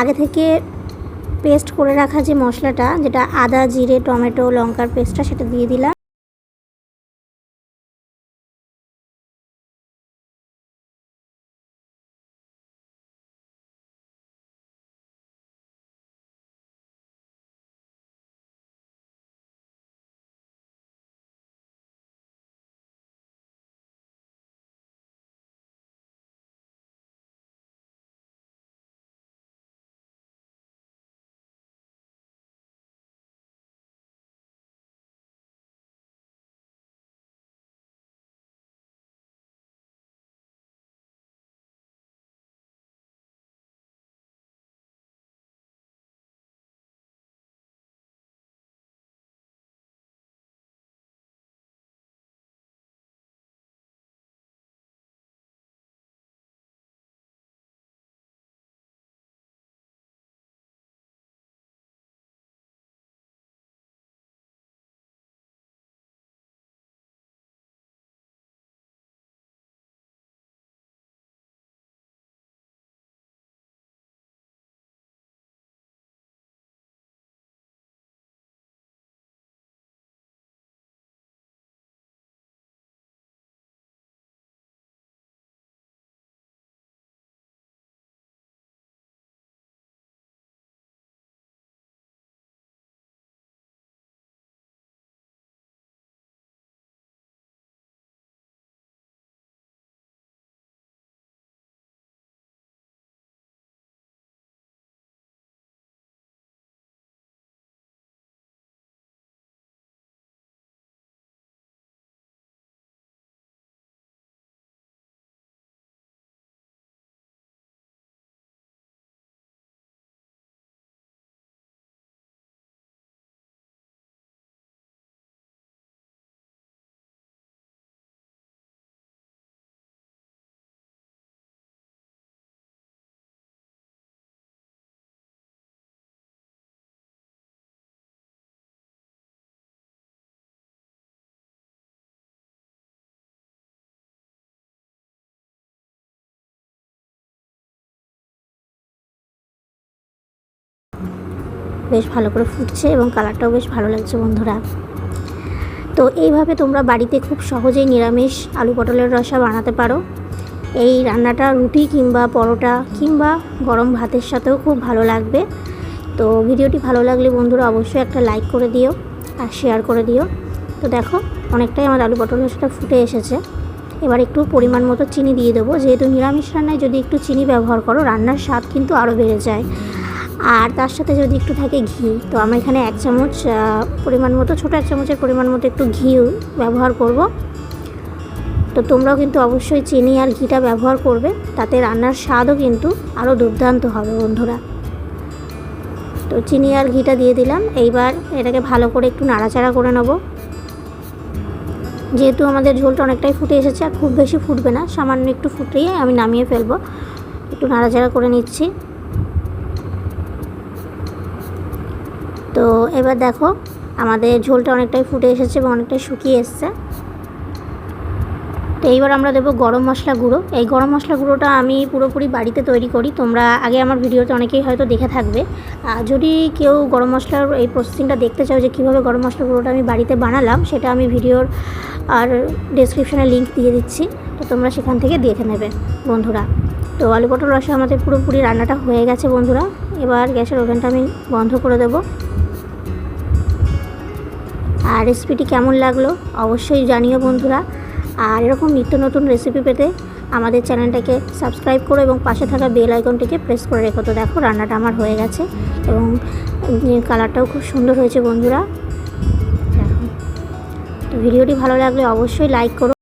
আগে থেকে পেস্ট করে রাখা যে মশলাটা, যেটা আদা, জিরে, টমেটো, লঙ্কার পেস্টটা সেটা দিয়ে দিলাম। বেশ ভালো করে ফুটছে এবং কালারটাও বেশ ভালো লাগছে বন্ধুরা। তো এইভাবে তোমরা বাড়িতে খুব সহজেই নিরামিষ আলু পটলের রসা বানাতে পারো। এই রান্নাটা রুটি কিংবা পরোটা কিংবা গরম ভাতের সাথেও খুব ভালো লাগবে। তো ভিডিওটি ভালো লাগলে বন্ধুরা অবশ্যই একটা লাইক করে দিও আর শেয়ার করে দিও। তো দেখো, অনেকটাই আমার আলু পটল রসাটা ফুটে এসেছে। এবার একটু পরিমাণ মতো চিনি দিয়ে দেবো। যেহেতু নিরামিষ রান্নায় যদি একটু চিনি ব্যবহার করো, রান্নার স্বাদ কিন্তু আরও বেড়ে যায়। আর তার সাথে যদি একটু থাকে ঘি, তো আমরা এখানে এক চামচ পরিমাণ মতো, ছোটো এক চামচের পরিমাণ মতো একটু ঘি ব্যবহার করব। তো তোমরাও কিন্তু অবশ্যই চিনি আর ঘিটা ব্যবহার করবে, তাতে রান্নার স্বাদও কিন্তু আরও দুর্দান্ত হবে বন্ধুরা। তো চিনি আর ঘিটা দিয়ে দিলাম, এইবার এটাকে ভালো করে একটু নাড়াচাড়া করে নেব। যেহেতু আমাদের ঝোলটা অনেকটাই ফুটে এসেছে, আর খুব বেশি ফুটবে না, সামান্য একটু ফুটিয়ে আমি নামিয়ে ফেলব। একটু নাড়াচাড়া করে নিচ্ছি। তো এবার দেখো, আমাদের ঝোলটা অনেকটাই ফুটে এসেছে এবং অনেকটাই শুকিয়ে এসছে। তো এইবার আমরা দেবো গরম মশলা গুঁড়ো। এই গরম মশলা গুঁড়োটা আমি পুরোপুরি বাড়িতে তৈরি করি। তোমরা আগে আমার ভিডিওতে অনেকেই হয়তো দেখে থাকবে। যদি কেউ গরম মশলার এই প্রসেসিংটা দেখতে চাও যে কীভাবে গরম মশলা গুঁড়োটা আমি বাড়িতে বানালাম, সেটা আমি ভিডিওর আর ডেসক্রিপশনে লিঙ্ক দিয়ে দিচ্ছি। তো তোমরা সেখান থেকে দেখে নেবে, বন্ধুরা। তো আলু পটল রসা আমাদের পুরোপুরি রান্নাটা হয়ে গেছে, বন্ধুরা। এবার গ্যাসের ওভেনটা আমি বন্ধ করে দেবো। আর রেসিপিটি কেমন লাগল অবশ্যই জানিও বন্ধুরা। আর এরকম নিত্য নতুন রেসিপি পেতে আমাদের চ্যানেলটাকে সাবস্ক্রাইব করো এবং পাশে থাকা বেল আইকনটিকে প্রেস করে রেখো। তো দেখো, রান্নাটা আমার হয়ে গেছে এবং কালারটাও খুব সুন্দর হয়েছে বন্ধুরা। দেখো তো ভিডিওটি ভালো লাগলে অবশ্যই লাইক করো।